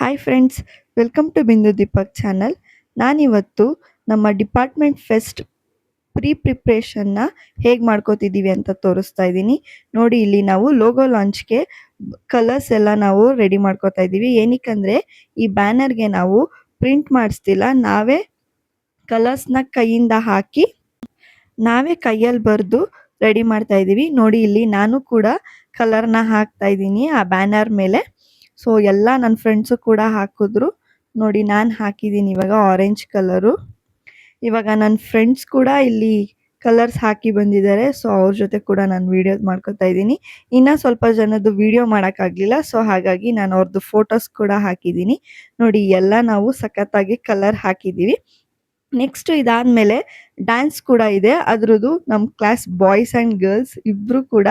Hi friends welcome to ಬಿಂದು Deepak channel ನಾನಿವತ್ತು ನಮ್ಮ ಡಿಪಾರ್ಟ್ಮೆಂಟ್ ಫೆಸ್ಟ್ ಪ್ರೀ ಪ್ರಿಪ್ರೇಷನ್ನ ಹೇಗೆ ಮಾಡ್ಕೋತಿದ್ದೀವಿ ಅಂತ ತೋರಿಸ್ತಾ ಇದ್ದೀನಿ. ನೋಡಿ, ಇಲ್ಲಿ ನಾವು ಲೋಗೋ ಲಾಂಚ್ಗೆ ಕಲರ್ಸ್ ಎಲ್ಲ ನಾವು ರೆಡಿ ಮಾಡ್ಕೋತಾ ಇದ್ದೀವಿ. ಏನಕ್ಕೆ ಈ ಬ್ಯಾನರ್ಗೆ ನಾವು ಪ್ರಿಂಟ್ ಮಾಡಿಸ್ತಿಲ್ಲ. ನಾವೇ ಕಲರ್ಸ್ನ ಕೈಯಿಂದ ಹಾಕಿ, ನಾವೇ ಕೈಯಲ್ಲಿ ಬರೆದು ರೆಡಿ ಮಾಡ್ತಾ ಇದ್ದೀವಿ. ನೋಡಿ, ಇಲ್ಲಿ ನಾನು ಕೂಡ ಕಲರ್ನ ಹಾಕ್ತಾ ಇದ್ದೀನಿ ಆ ಬ್ಯಾನರ್ ಮೇಲೆ. ಸೊ ಎಲ್ಲ ನನ್ನ ಫ್ರೆಂಡ್ಸು ಕೂಡ ಹಾಕಿದ್ರು. ನೋಡಿ, ನಾನು ಹಾಕಿದ್ದೀನಿ ಇವಾಗ ಆರೆಂಜ್ ಕಲರು ಇವಾಗ ನನ್ನ ಫ್ರೆಂಡ್ಸ್ ಕೂಡ ಇಲ್ಲಿ ಕಲರ್ಸ್ ಹಾಕಿ ಬಂದಿದ್ದಾರೆ ಸೊ ಅವ್ರ ಜೊತೆ ಕೂಡ ನಾನು ವೀಡಿಯೋ ಮಾಡ್ಕೊತಾ ಇದ್ದೀನಿ. ಇನ್ನೂ ಸ್ವಲ್ಪ ಜನದ್ದು ವಿಡಿಯೋ ಮಾಡೋಕ್ಕಾಗಲಿಲ್ಲ. ಸೊ ಹಾಗಾಗಿ ನಾನು ಅವ್ರದ್ದು ಫೋಟೋಸ್ ಕೂಡ ಹಾಕಿದ್ದೀನಿ ನೋಡಿ, ಎಲ್ಲ ನಾವು ಸಖತ್ತಾಗಿ ಕಲರ್ ಹಾಕಿದ್ದೀವಿ ನೆಕ್ಸ್ಟ್ ಇದಾದ್ಮೇಲೆ ಡ್ಯಾನ್ಸ್ ಕೂಡ ಇದೆ. ಅದ್ರದ್ದು ನಮ್ಮ ಕ್ಲಾಸ್ ಬಾಯ್ಸ್ ಆ್ಯಂಡ್ ಗರ್ಲ್ಸ್ ಇಬ್ಬರು ಕೂಡ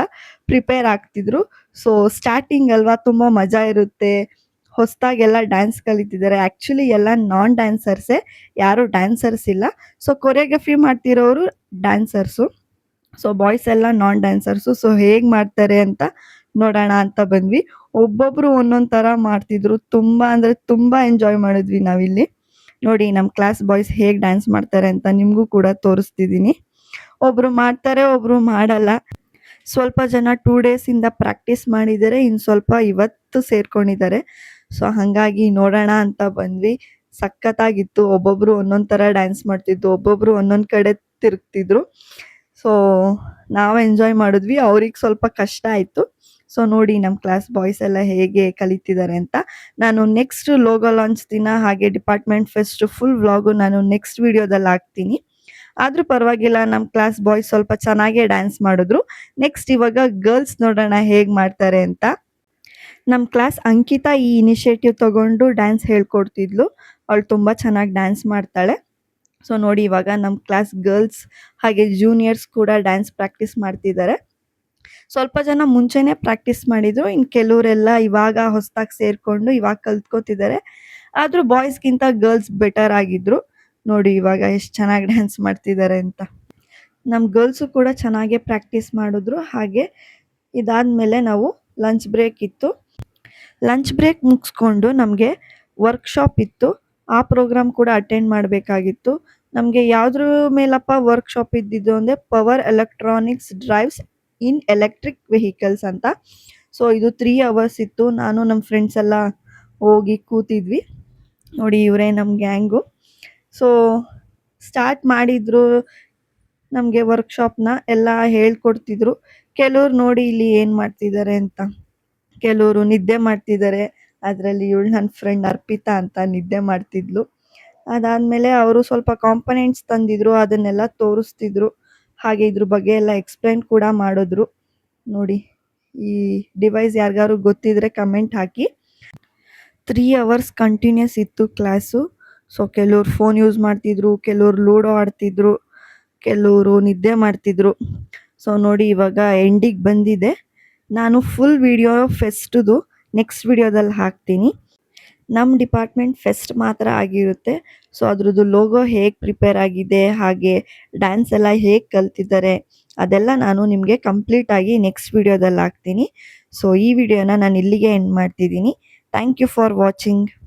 ಪ್ರಿಪೇರ್ ಆಗ್ತಿದ್ರು. ಸೊ ಸ್ಟಾರ್ಟಿಂಗ್ ಅಲ್ವಾ ತುಂಬ ಮಜಾ ಇರುತ್ತೆ. ಹೊಸದಾಗೆಲ್ಲ ಡ್ಯಾನ್ಸ್ ಕಲಿತಿದ್ದಾರೆ. ಆ್ಯಕ್ಚುಲಿ ಎಲ್ಲ ನಾನ್ ಡ್ಯಾನ್ಸರ್ಸೇ ಯಾರು ಡ್ಯಾನ್ಸರ್ಸ್ ಇಲ್ಲ. ಸೊ ಕೊರಿಯೋಗ್ರಫಿ ಮಾಡ್ತಿರೋರು ಡ್ಯಾನ್ಸರ್ಸು ಸೊ ಬಾಯ್ಸ್ ಎಲ್ಲ ನಾನ್ ಡ್ಯಾನ್ಸರ್ಸು ಸೊ ಹೇಗೆ ಮಾಡ್ತಾರೆ ಅಂತ ನೋಡೋಣ ಅಂತ ಬಂದ್ವಿ. ಒಬ್ಬೊಬ್ರು ಒಂದೊಂದು ಥರ ಮಾಡ್ತಿದ್ರು. ತುಂಬ ಅಂದರೆ ತುಂಬ ಎಂಜಾಯ್ ಮಾಡಿದ್ವಿ ನಾವಿಲ್ಲಿ. ನೋಡಿ ನಮ್ಮ ಕ್ಲಾಸ್ ಬಾಯ್ಸ್ ಹೇಗೆ ಡ್ಯಾನ್ಸ್ ಮಾಡ್ತಾರೆ ಅಂತ ನಿಮಗೂ ಕೂಡ ತೋರಿಸ್ತಿದ್ದೀನಿ ಒಬ್ರು ಮಾಡ್ತಾರೆ, ಒಬ್ರು ಮಾಡಲ್ಲ. ಸ್ವಲ್ಪ ಜನ ಟೂ ಡೇಸಿಂದ ಪ್ರಾಕ್ಟೀಸ್ ಮಾಡಿದ್ದಾರೆ ಇನ್ನು ಸ್ವಲ್ಪ ಇವತ್ತು ಸೇರ್ಕೊಂಡಿದ್ದಾರೆ. ಸೊ ಹಾಗಾಗಿ ನೋಡೋಣ ಅಂತ ಬಂದ್ವಿ. ಸಖತ್ತಾಗಿತ್ತು. ಒಬ್ಬೊಬ್ರು ಒಂದೊಂದು ಥರ ಡ್ಯಾನ್ಸ್ ಮಾಡ್ತಿದ್ದು ಒಬ್ಬೊಬ್ರು ಒಂದೊಂದು ಕಡೆ ತಿರುಗ್ತಿದ್ರು. ಸೊ ನಾವು ಎಂಜಾಯ್ ಮಾಡಿದ್ವಿ. ಅವ್ರಿಗೆ ಸ್ವಲ್ಪ ಕಷ್ಟ ಆಯಿತು. ಸೊ ನೋಡಿ ನಮ್ಮ ಕ್ಲಾಸ್ ಬಾಯ್ಸ್ ಎಲ್ಲ ಹೇಗೆ ಕಲಿತಿದ್ದಾರೆ ಅಂತ. ನಾನು ನೆಕ್ಸ್ಟ್ ಲೋಗೋ ಲಾಂಚ್ ದಿನ ಹಾಗೆ ಡಿಪಾರ್ಟ್ಮೆಂಟ್ ಫೆಸ್ಟ್ ಫುಲ್ ವ್ಲಾಗು ನಾನು ನೆಕ್ಸ್ಟ್ ವಿಡಿಯೋದಲ್ಲಿ ಹಾಕ್ತೀನಿ. ಆದರೂ ಪರವಾಗಿಲ್ಲ ನಮ್ಮ ಕ್ಲಾಸ್ ಬಾಯ್ಸ್ ಸ್ವಲ್ಪ ಚೆನ್ನಾಗೇ ಡ್ಯಾನ್ಸ್ ಮಾಡಿದ್ರು. ನೆಕ್ಸ್ಟ್ ಇವಾಗ ಗರ್ಲ್ಸ್ ನೋಡೋಣ ಹೇಗೆ ಮಾಡ್ತಾರೆ ಅಂತ. ನಮ್ಮ ಕ್ಲಾಸ್ ಅಂಕಿತಾ ಈ ಇನಿಷಿಯೇಟಿವ್ ತಗೊಂಡು ಡ್ಯಾನ್ಸ್ ಹೇಳ್ಕೊಡ್ತಿದ್ಲು. ಅವಳು ತುಂಬ ಚೆನ್ನಾಗಿ ಡ್ಯಾನ್ಸ್ ಮಾಡ್ತಾಳೆ. ಸೊ ನೋಡಿ ಇವಾಗ ನಮ್ಮ ಕ್ಲಾಸ್ ಗರ್ಲ್ಸ್ ಹಾಗೆ ಜೂನಿಯರ್ಸ್ ಕೂಡ ಡ್ಯಾನ್ಸ್ ಪ್ರಾಕ್ಟೀಸ್ ಮಾಡ್ತಿದ್ದಾರೆ. ಸ್ವಲ್ಪ ಜನ ಮುಂಚೆನೇ ಪ್ರಾಕ್ಟೀಸ್ ಮಾಡಿದ್ರು. ಇನ್ನು ಕೆಲವರೆಲ್ಲ ಇವಾಗ ಹೊಸದಾಗಿ ಸೇರಿಕೊಂಡು ಇವಾಗ ಕಲ್ತ್ಕೋತಿದ್ದಾರೆ. ಆದರೂ ಬಾಯ್ಸ್ಗಿಂತ ಗರ್ಲ್ಸ್ ಬೆಟರ್ ಆಗಿದ್ರು. ನೋಡಿ ಇವಾಗ ಎಷ್ಟು ಚೆನ್ನಾಗಿ ಡ್ಯಾನ್ಸ್ ಮಾಡ್ತಿದ್ದಾರೆ ಅಂತ. ನಮ್ಮ ಗರ್ಲ್ಸು ಕೂಡ ಚೆನ್ನಾಗೇ ಪ್ರಾಕ್ಟೀಸ್ ಮಾಡಿದ್ರು. ಹಾಗೆ ಇದಾದಮೇಲೆ ನಾವು ಲಂಚ್ ಬ್ರೇಕ್ ಇತ್ತು. ಲಂಚ್ ಬ್ರೇಕ್ ಮುಗಿಸ್ಕೊಂಡು ನಮಗೆ ವರ್ಕ್ಶಾಪ್ ಇತ್ತು. ಆ ಪ್ರೋಗ್ರಾಮ್ ಕೂಡ ಅಟೆಂಡ್ ಮಾಡಬೇಕಾಗಿತ್ತು. ನಮಗೆ ಯಾವುದ್ರ ಮೇಲಪ್ಪ ವರ್ಕ್ಶಾಪ್ ಇದ್ದಿದ್ದು ಅಂದರೆ power electronics drives in electric vehicles ಅಂತ. ಸೊ ಇದು ತ್ರೀ ಅವರ್ಸ್ ಇತ್ತು. ನಾನು ನಮ್ಮ ಫ್ರೆಂಡ್ಸ್ ಎಲ್ಲ ಹೋಗಿ ಕೂತಿದ್ವಿ. ನೋಡಿ ಇವರೇ ನಮ್ಮ ಗ್ಯಾಂಗು ಸೊ ಸ್ಟಾರ್ಟ್ ಮಾಡಿದ್ರು ನಮಗೆ ವರ್ಕ್ಶಾಪ್ನ ಎಲ್ಲ ಹೇಳ್ಕೊಡ್ತಿದ್ರು. ಕೆಲವ್ರು ನೋಡಿ ಇಲ್ಲಿ ಏನು ಮಾಡ್ತಿದ್ದಾರೆ ಅಂತ. ಕೆಲವರು ನಿದ್ದೆ ಮಾಡ್ತಿದ್ದಾರೆ. ಅದರಲ್ಲಿ ಇವಳು ನನ್ನ ಫ್ರೆಂಡ್ ಅರ್ಪಿತಾ ಅಂತ ನಿದ್ದೆ ಮಾಡ್ತಿದ್ಲು. ಅದಾದಮೇಲೆ ಅವರು ಸ್ವಲ್ಪ ಕಾಂಪನೆಂಟ್ಸ್ ತಂದಿದ್ರು. ಅದನ್ನೆಲ್ಲ ತೋರಿಸ್ತಿದ್ರು. ಹಾಗೆ ಇದ್ರ ಬಗ್ಗೆ ಎಲ್ಲ ಎಕ್ಸ್ಪ್ಲೈನ್ ಕೂಡ ಮಾಡಿದ್ರು. ನೋಡಿ, ಈ ಡಿವೈಸ್ ಯಾರಿಗಾರು ಗೊತ್ತಿದ್ರೆ ಕಮೆಂಟ್ ಹಾಕಿ. ತ್ರೀ ಅವರ್ಸ್ ಕಂಟಿನ್ಯೂಸ್ ಇತ್ತು ಕ್ಲಾಸು ಸೊ ಕೆಲವ್ರು ಫೋನ್ ಯೂಸ್ ಮಾಡ್ತಿದ್ರು, ಕೆಲವ್ರು ಲೂಡೋ ಆಡ್ತಿದ್ರು, ಕೆಲವರು ನಿದ್ದೆ ಮಾಡ್ತಿದ್ರು. ಸೊ ನೋಡಿ, ಇವಾಗ ಎಂಡಿಗೆ ಬಂದಿದೆ. ನಾನು ಫುಲ್ ವಿಡಿಯೋ ಫೆಸ್ಟ್ದು ನೆಕ್ಸ್ಟ್ ವಿಡಿಯೋದಲ್ಲಿ ಹಾಕ್ತೀನಿ. ನಮ್ಮ ಡಿಪಾರ್ಟ್ಮೆಂಟ್ ಫೆಸ್ಟ್ ಮಾತ್ರ ಆಗಿರುತ್ತೆ. ಸೊ, ಅದ್ರದ್ದು ಲೋಗೋ ಹೇಗೆ ಪ್ರಿಪೇರ್ ಆಗಿದೆ, ಹಾಗೆ ಡ್ಯಾನ್ಸ್ ಎಲ್ಲ ಹೇಗೆ ಕಲ್ತಿದ್ದಾರೆ, ಅದೆಲ್ಲ ನಾನು ನಿಮಗೆ ಕಂಪ್ಲೀಟ್ ಆಗಿ ನೆಕ್ಸ್ಟ್ ವಿಡಿಯೋದಲ್ಲಿ ಹಾಕ್ತೀನಿ. ಸೊ, ಈ ವಿಡಿಯೋನ ನಾನು ಇಲ್ಲಿಗೆ ಎಂಡ್ ಮಾಡ್ತಿದ್ದೀನಿ. Thank you for watching.